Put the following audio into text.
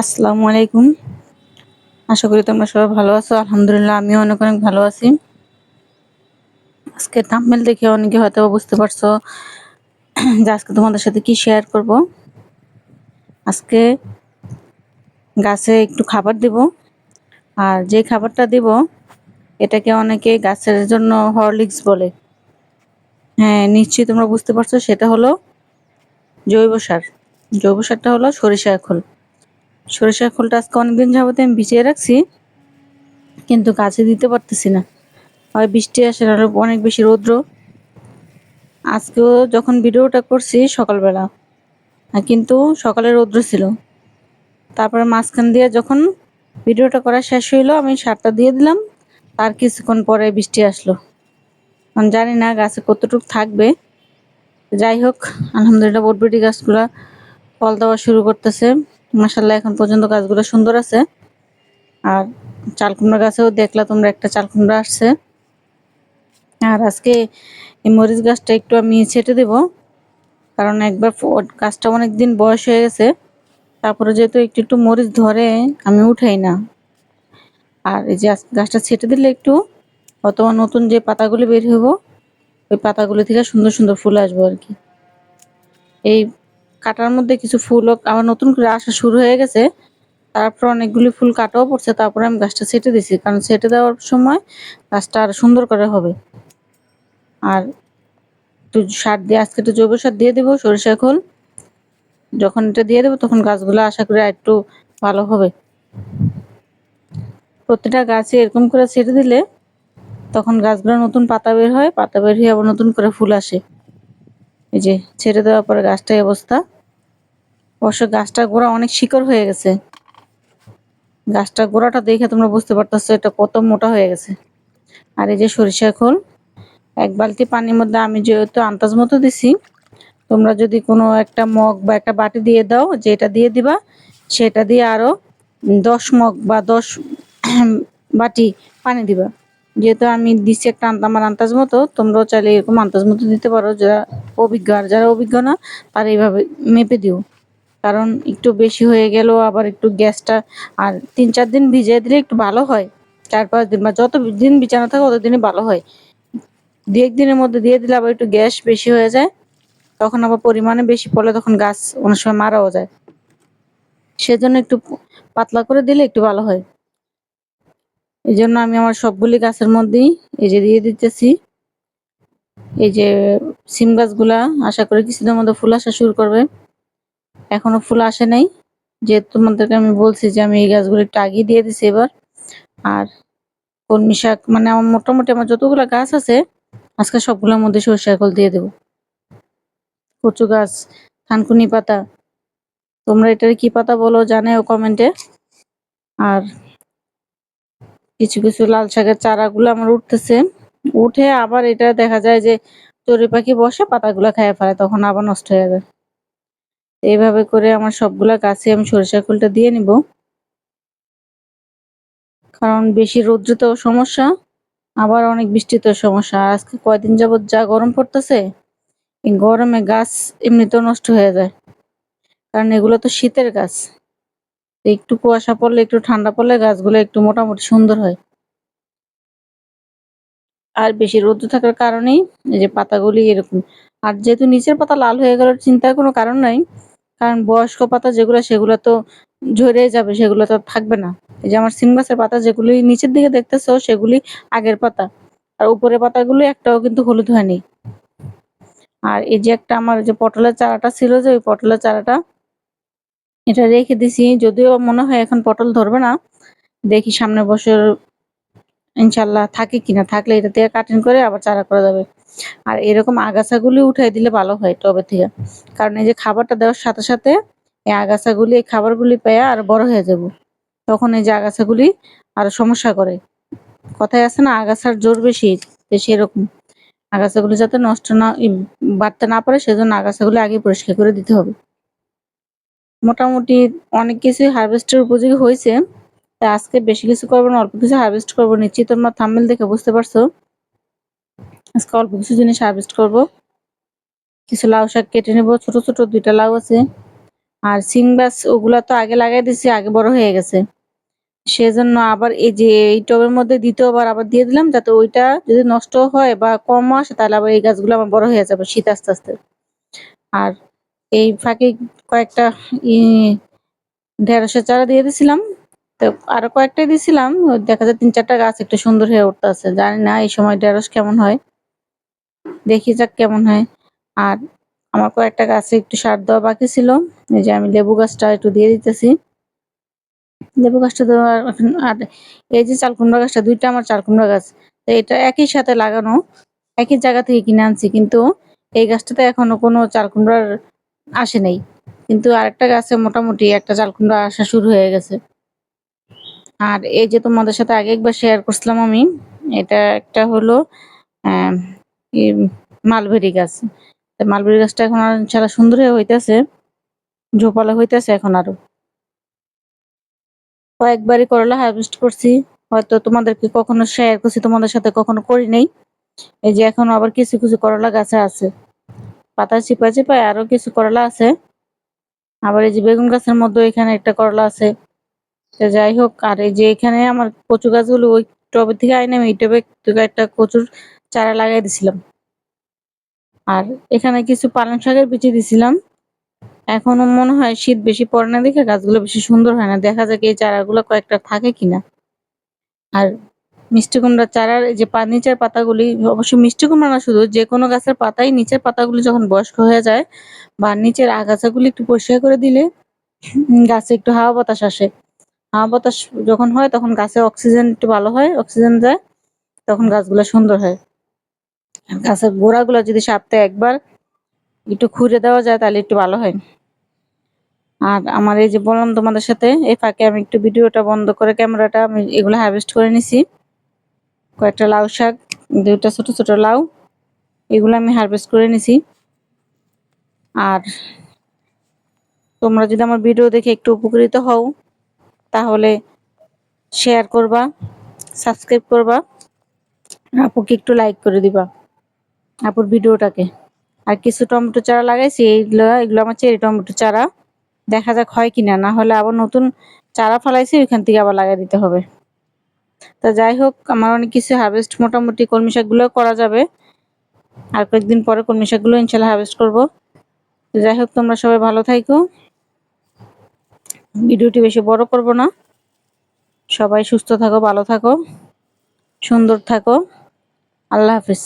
আসসালামু আলাইকুম। আশা করি তোমরা সবাই ভালো আছো। আলহামদুলিল্লাহ, আমিও অনেক অনেক ভালো আছি। আজকে থাম্বনেল দেখে অনেকে হয়তো বুঝতে পারছ যে আজকে তোমাদের সাথে কি শেয়ার করব। আজকে গাছে একটু খাবার দিব। আর যে খাবারটা দিব, এটাকে অনেকে গাছের জন্য হরলিক্স বলে। হ্যাঁ নিশ্চয়ই তোমরা বুঝতে পারছ, সেটা হলো জৈব সার। জৈব সারটা হলো সরিষা খোল সরিষার খোলটা আজকে অনেকদিন যাবতে আমি ভিজিয়ে রাখছি, কিন্তু গাছে দিতে পারতেছি না। হয় বৃষ্টি আসে নাহলে অনেক বেশি রৌদ্র। আজকেও যখন ভিডিওটা করছি সকালবেলা কিন্তু সকালে রৌদ্র ছিল। তারপরে মাঝখান দিয়ে যখন ভিডিওটা করা শেষ হইল, আমি সারটা দিয়ে দিলাম। তার কিছুক্ষণ পরে বৃষ্টি আসলো। আমি জানি না গাছে কতটুকু থাকবে। যাই হোক, আলহামদুলিল্লাহ বটবটি গাছগুলা ফল দেওয়া শুরু করতেছে। মাসাল্লাহ এখন পর্যন্ত গাছগুলো সুন্দর আছে। আর চাল কুমড়া গাছেও দেখলা তোমরা একটা চাল কুমড়া আসছে। আর আজকে এই মরিচ গাছটা একটু আমি ছেটে দেব, কারণ একবার গাছটা অনেক দিন বয়স হয়ে গেছে। তারপরে যেহেতু একটু একটু মরিচ ধরে, আমি উঠাই না। আর এই যে গাছটা ছেটে দিলে একটু, অথবা নতুন যে পাতাগুলি বের হইব, ওই পাতাগুলি থেকে সুন্দর সুন্দর ফুল আসব আর কি। এই কাটার মধ্যে কিছু ফুলও আবার নতুন করে আসা শুরু হয়ে গেছে। তারপর অনেকগুলি ফুল কাটাও পড়ছে, তারপরে আমি গাছটা ছেটে দিছি, কারণ ছেটে দেওয়ার সময় গাছটা আরও সুন্দর করে হবে। আর একটু সার দিয়ে, আজকে একটু জৈব সার দিয়ে দেবো সরিষা খোল। যখন এটা দিয়ে দেবো, তখন গাছগুলো আশা করি একটু ভালো হবে। প্রতিটা গাছে এরকম করে ছেটে দিলে তখন গাছগুলো নতুন পাতা বের হয়, পাতা বের হয়ে আবার নতুন করে ফুল আসে। এই যে ছেড়ে দেওয়ার পরে গাছটাই অবস্থা। অবশ্য গাছটার গোড়া অনেক শিকড় হয়ে গেছে। গাছটার গোড়াটা দেখে তোমরা বুঝতে পারতেছো এটা কত মোটা হয়ে গেছে। আর এই যে সরিষা খোল, এক বালতি পানির মধ্যে আমি যেহেতু আন্দাজ মতো দিছি, তোমরা যদি কোনো একটা মগ বা একটা বাটি দিয়ে দাও, যেটা দিয়ে দিবা, সেটা দিয়ে আরও দশ মগ বা দশ বাটি পানি দিবা। যেহেতু আমি দিচ্ছি একটা আমার আন্দাজ মতো, তোমরাও চাইলে এরকম আন্দাজ মতো দিতে পারো, যারা অভিজ্ঞ আর যারা অভিজ্ঞ না, তারা এইভাবে মেপে দিও। কারণ একটু বেশি হয়ে গেল আবার একটু গ্যাসটা আর তিন চার দিন ভিজিয়ে দিলে একটু ভালো হয়। চার পাঁচ দিন বা যত দিন বিছানা থাকে তত দিনই ভালো হয়। দু একদিনের মধ্যে দিয়ে দিলে আবার একটু গ্যাস বেশি হয়ে যায়। তখন আবার পরিমাণে বেশি পড়লে তখন গাছ অনেক সময় মারাও যায়। সেজন্য একটু পাতলা করে দিলে একটু ভালো হয়। এই জন্য আমি আমার সবগুলি গাছের মধ্যেই এই যে দিয়ে দিতেছি। এই যে সিম গাছগুলা, আশা করি কিছুদিনের মধ্যে ফুল আসা শুরু করবে। এখনও ফুল আসে নাই। যেহেতু তোমাদেরকে আমি বলছি যে আমি এই গাছগুলো একটু আগিয়ে দিয়ে দিছি এবার। আর কলমি শাক মানে আমার মোটামুটি আমার যতগুলো গাছ আছে, আজকে সবগুলোর মধ্যে সরষে কল দিয়ে দেবো। কচু গাছ, থানকুনি পাতা, তোমরা এটার কি পাতা বলো জানাও কমেন্টে। আর কিছু কিছু লাল শাকের চারাগুলো আমার উঠতেছে। উঠে আবার এটা দেখা যায় যে চড়ি পাখি বসে পাতাগুলো খাইয়ে ফেলে, তখন আবার নষ্ট হয়ে যায়। এইভাবে করে আমার সবগুলা গাছে আমি সরিষা ফুলটা দিয়ে নিব। কারণ বেশি রৌদ্রতেও সমস্যা, আবার অনেক বৃষ্টিতেও সমস্যা। আর আজকে কয়দিন যাবৎ যা গরম পড়তেছে, এই গরমে গাছ এমনিতেও নষ্ট হয়ে যায়। কারণ এগুলো তো শীতের গাছ। একটু কুয়াশা পড়লে, একটু ঠান্ডা পড়লে গাছগুলো একটু মোটামুটি সুন্দর হয়। আর বেশি রোদ্র থাকার কারণেই এই যে পাতাগুলি এরকম। আর যেহেতু নিচের পাতা লাল হয়ে গেল, চিন্তার কোনো কারণ নাই। কারণ বয়স্ক পাতা যেগুলো, সেগুলো তো ঝরে যাবে, সেগুলো তো থাকবে না। এই যে আমার সিম গাছের পাতা যেগুলি নিচের দিকে দেখতেছো, সেগুলি আগের পাতা। আর উপরের পাতাগুলো একটাও কিন্তু হলুদ হয়নি। আর এই যে একটা আমার যে পটলের চারাটা ছিল যে, ওই পটলের চারাটা এটা রেখে দিছি। যদিও মনে হয় এখন পটল ধরবে না। দেখি সামনের বছর ইনশাল্লাহ থাকে কিনা, থাকলে এটা থেকে কাটিং করে আবার চারা করা যাবে। আর এরকম আগাছাগুলি উঠাই দিলে ভালো হয় টবে থেকে। কারণ এই যে খাবারটা দেওয়ার সাথে সাথে এই আগাছাগুলি, এই খাবারগুলি পেয়ে আর বড় হয়ে যাব। তখন এই যে আগাছাগুলি আরও সমস্যা করে। কথায় আছে না, আগাছার জোর বেশি সেরকম আগাছাগুলি যাতে নষ্ট না বাড়তে না পারে, সেজন্য আগাছাগুলি আগে পরিষ্কার করে দিতে হবে। মোটামুটি অনেক কিছুই হারভেস্টের উপযোগী হয়েছে। তাই আজকে বেশি কিছু করব না, অল্প কিছু হারভেস্ট করব নিশ্চয়ই তোমরা থাম্বেল দেখে বুঝতে পারছ। আজকে অল্প কিছু জিনিস হারভেস্ট করব। কিছু লাউ শাক কেটে নেব, ছোট ছোট দুইটা লাউ আছে। আর সিং গাছ, ওগুলা তো আগে লাগাই দিছি, আগে বড় হয়ে গেছে। সেজন্য আবার এই যে এই টবের মধ্যে দ্বিতীয়বার আবার দিয়ে দিলাম, যাতে ওইটা যদি নষ্ট হয় বা কম আসে, তাহলে আবার এই গাছগুলো আমার বড় হয়ে যাবে শীত আস্তে আস্তে। আর এই ফাঁকে কয়েকটা ঢেঁড়সের চারা দিয়ে দিছিলাম। তো আরও কয়েকটাই দিছিলাম দেখা যায় তিন চারটা গাছ একটু সুন্দর হয়ে উঠতেছে। জানি না এই সময় ঢেঁড়স কেমন হয়। দেখি যাক কেমন হয়। আর আমার কয়েকটা গাছে একটু সার দেওয়া বাকি ছিল। এই যে আমি লেবু গাছটা একটু দিয়ে দিতেছি। লেবু গাছটা দেওয়া এখন আর এই যে চাল কুমড়া গাছটা, দুইটা আমার চাল কুমড়া গাছ। তো এটা একই সাথে লাগানো, একই জায়গা থেকে কিনে আনছি। কিন্তু এই গাছটাতে এখনও কোনো চাল কুমড়ার আসে নাই। কিন্তু আরেকটা গাছে মোটামুটি একটা চাল কুমড়া আসা শুরু হয়ে গেছে। আর এই যে তোমাদের সাথে আগে একবার শেয়ার করছিলাম আমি, এটা একটা হলো মালবেরি গাছ। মালবেরি গাছটা এখন আর ইনশাল্লাহ সুন্দর হয়ে হইতেছে, ঝোপালা হইতেছে এখন আরও। কয়েকবারই করলা হারভেস্ট করছি, হয়তো তোমাদেরকে কখনো শেয়ার করছি, তোমাদের সাথে কখনো করি নাই। এই যে এখন আবার কিছু কিছু করলা গাছে আছে। পাতা চিপা চিপায় আরও কিছু করলা আছে। আবার এই যে বেগুন গাছের মধ্যে এখানে একটা করলা আছে। যাই হোক, আর এই যে এখানে আমার কচু গাছগুলো, ওই টবের থেকে আইনে আমি এই টবে একটা কচুর চারা লাগাই দিছিলাম। আর এখানে কিছু পালং শাকের বিচি দিছিলাম। এখনও মনে হয় শীত বেশি পড়ে না দেখে গাছগুলো বেশি সুন্দর হয় না। দেখা যাক এই চারাগুলো কয়েকটা থাকে কিনা। আর মিষ্টি কুমড়ার চারার যে নিচের পাতাগুলি, অবশ্য মিষ্টি কুমড়া না শুধু, যে কোনো গাছের পাতাই নিচের পাতাগুলি যখন বয়স্ক হয়ে যায়, বা নিচের আগাছাগুলি একটু পরিষ্কার করে দিলে গাছে একটু হাওয়া বাতাস আসে। হাওয়া বাতাস যখন হয়, তখন গাছে অক্সিজেন একটু ভালো হয়, অক্সিজেন যায় তখন গাছগুলো সুন্দর হয়। গাছের গোড়াগুলো যদি সপ্তাহে একবার একটু খুঁড়ে দেওয়া যায়, তাহলে একটু ভালো হয়। আর আমার এই যে বললাম তোমাদের সাথে, এই ফাঁকে আমি একটু ভিডিওটা বন্ধ করে ক্যামেরাটা আমি এগুলো হারভেস্ট করে নিছি। কয়েকটা লাউ শাক, দুইটা ছোট ছোট লাউ, এগুলো আমি হারভেস্ট করে নিছি। আর তোমরা যদি আমার ভিডিও দেখে একটু উপকৃত হও তাহলে শেয়ার করবা সাবস্ক্রাইব করবা। আপুকে একটু লাইক করে দিবা, আপুর ভিডিওটাকে। আর কিছু টমেটো চারা লাগাইছি, এইগুলো, এগুলো আমার চেরি টমেটো চারা। দেখা যাক হয় কিনা, না হলে আবার নতুন চারা ফলাইছি, ওইখান থেকে আবার লাগাই দিতে হবে। তা যাই হোক, আমার অনেক কিছু হারভেস্ট মোটামুটি কলমি শাকগুলো করা যাবে। আর কয়েকদিন পরে কলমি শাকগুলো ইনশাল্লাহ হারভেস্ট করব। যাই হোক, তোমরা সবাই ভালো থাইকো। ভিডিওটি বেশি বড় করব না। সবাই সুস্থ থাকো ভালো থাকো সুন্দর থাকো। আল্লাহ হাফিজ।